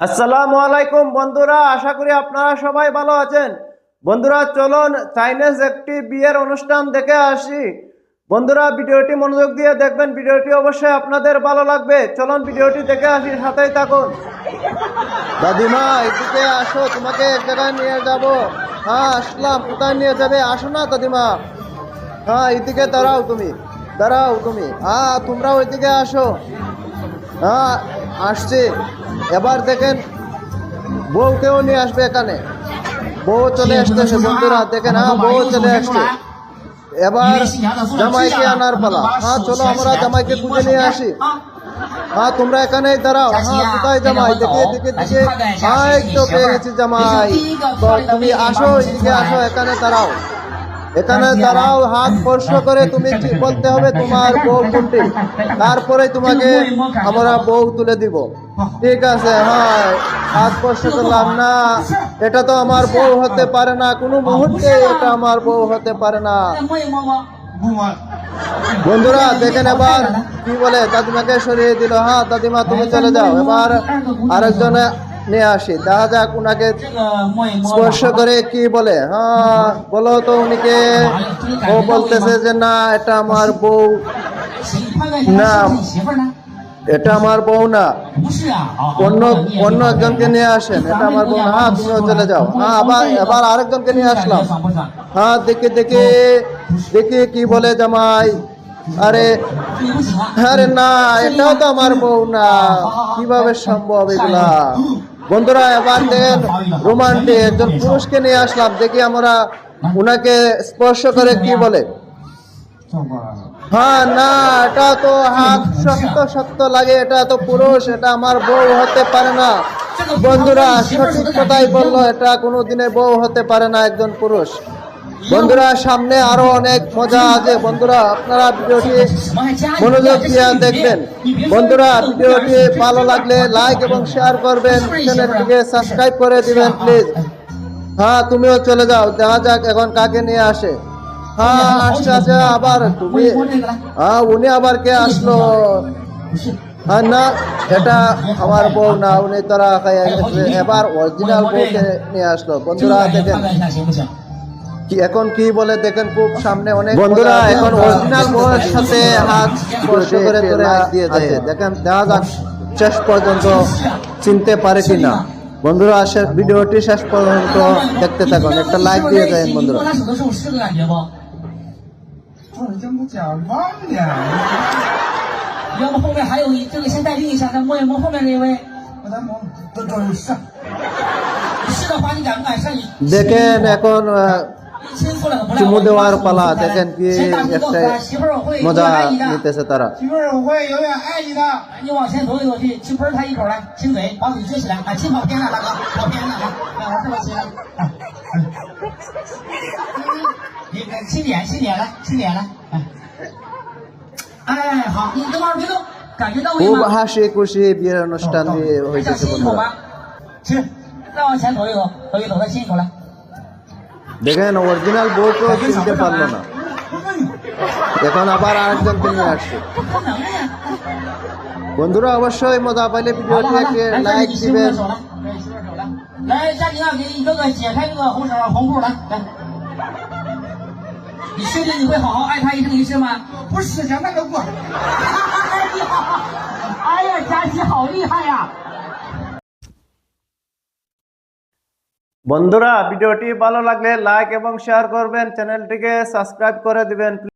আসসালামু আলাইকুম বন্ধুরা, আশা করি আপনারা সবাই ভালো আছেন। বন্ধুরা, চলুন চাইনিজ একটি বিয়ের অনুষ্ঠান দেখে আসি। বন্ধুরা, ভিডিওটি মনোযোগ দিয়ে দেখবেন, ভিডিওটি অবশ্যই আপনাদের ভালো লাগবে। চলুন ভিডিওটি দেখে আসি, সাথেই থাকুন। দাদিমা, এদিকে আসো, তোমাকে এক জায়গায় নিয়ে যাব। হ্যাঁ আসলাম, কোথায় নিয়ে যাবে? আসো না, দাদিমা। হ্যাঁ এদিকে দাঁড়াও তুমি দাঁড়াও তুমি। হ্যাঁ তোমরাও এদিকে আসো। হ্যাঁ আসছে। এবার দেখেন বউকেও নিয়ে আসবে এখানে বউ চলে আসতেছে বন্ধুরা দেখেন হ্যাঁ বউ চলে আসছে এবার জামাইকে আনার পালা হ্যাঁ চলো আমরা জামাইকে খুঁজে নিয়ে আসি হ্যাঁ তোমরা এখানে দাঁড়াও হ্যাঁ কোথায় জামাই দেখে দেখে দেখে হ্যাঁ তো পেয়ে গেছি জামাই তো তুমি আসো এদিকে আসো এখানে দাঁড়াও এখানে দাঁড়াও হাত স্পর্শ করে তুমি কি বলতে হবে তোমার বউ কোনটি তারপরে তোমাকে আমরা বউ তুলে দিব ঠিক আছে হ্যাঁ হাত স্পর্শ করলাম না। এটা তো আমার বউ হতে পারে না, কোনো মুহূর্তে এটা আমার বউ হতে পারে না। বন্ধুরা দেখেন এবার কি বলে দাদিমাকে সরিয়ে দিল। হ্যাঁ দাদিমা, তুমি চলে যাও। এবার আরেকজনে নিয়ে আসি। দেখা যাক উনাকে স্পর্শ করে কি বলে। হ্যাঁ বলো তো উনিকে। ও বলতেছে যে, না, এটা আমার বউ না। এটা আমার বউ না। অন্য অন্য একজনকে নিয়ে আসেন। এটা আমার বউ না। হ্যাঁ তুমিও চলে যাও। হ্যাঁ আবার এবার আরেকজনকে নিয়ে আসলাম। হ্যাঁ দেখে দেখে দেখে কি বলে জামাই। আরে আরে না, এটাও তো আমার বউ না। কীভাবে সম্ভব এগুলা? বন্ধুরা, এবার দেখেন, রোমান্টিক একজন পুরুষকে নিয়ে আসলাম। দেখি আমরা উনাকে স্পর্শ করে কি বলে। হ্যাঁ না, এটা তো হাত শক্ত শক্ত লাগে, এটা তো পুরুষ, এটা আমার বউ হতে পারে না। বন্ধুরা, সঠিক কথাই বলল, এটা কোনো দিনে বউ হতে পারে না একজন পুরুষ। বন্ধুরা, সামনে আরও অনেক মজা আছে। বন্ধুরা, আপনারা ভিডিওটি মনোযোগ দিয়ে দেখবেন। বন্ধুরা, ভিডিওটি ভালো লাগলে লাইক এবং শেয়ার করবেন। চ্যানেলটিকে সাবস্ক্রাইব করে দিবেন প্লিজ হ্যাঁ তুমিও চলে যাও। দেখা যাক এখন কাকে নিয়ে আসে। হ্যাঁ আচ্ছা আচ্ছা আবার তুমি হ্যাঁ উনি আবার কে আসলো? হ্যাঁ না এটা আমার বউ না উনি তারা এবার অরিজিনাল বউকে নিয়ে আসলো। বন্ধুরা দেখেন। এখন কি বলে দেখেন খুব সামনে অনেক বন্ধুরা এখন হ্যাঁ, অরিজিনাল বউয়ের সাথে হাত স্পর্শ করে ধরে দিয়ে যায় দেখেন দেখা যাক শেষ পর্যন্ত চিনতে পারে কি না। বন্ধুরা আসে ভিডিওটি শেষ পর্যন্ত দেখতে থাকুন। একটা লাইক দিয়ে দেন বন্ধুরা। 我湿的感觉不？说的真不假忘呀！要不后面还有一这个先代替一下，再摸一摸后面这一位。我在摸，都都上。是的话，你敢不敢上你？ দেখেন এখন আহ, 亲出来的不赖。 চুমু দেওয়ার পালা দেখেন কি 先大哥告诉 একটা 他媳妇儿我会永 মজা 远爱你的。 নিতেছে তারা 媳妇儿，我会永远爱 你的。你往前走一走去，亲喷他一口来，亲嘴，把嘴撅起来，啊，亲跑偏了，大哥，跑偏了，来，来，我这么亲了，啊，你亲脸，亲脸来，亲脸来，哎，哎，好，你这玩意儿别动，感觉到位 খুব 吗？ হাসি খুশি বিয়ের অনুষ্ঠান দিয়ে 想 হইতেছে 亲一口 বন্ধুরা 吗？亲，再往前走一走，走一走，再亲一口来。 দেখেন অরিজিনাল বউকেও চিনতে পারলো না এখন আবার আরেকজনকে নিয়ে আসছে 不可能的呀！ বন্ধুরা অবশ্যই মজা পাইলে 好 ভিডিওটি 了好了， একটি 来，这是 লাইক 你媳妇的 দিবেন 手了，这是媳妇手了。来，家庭啊，给一个个解开这个红绳红裤来，来。 你确定你会好好爱他一生一世吗？不是想那个过。你好，哎呀，佳琪好厉害呀！ বন্ধুরা ভিডিওটি ভালো লাগলে লাইক এবং শেয়ার করবেন চ্যানেলটিকে সাবস্ক্রাইব করে দিবেন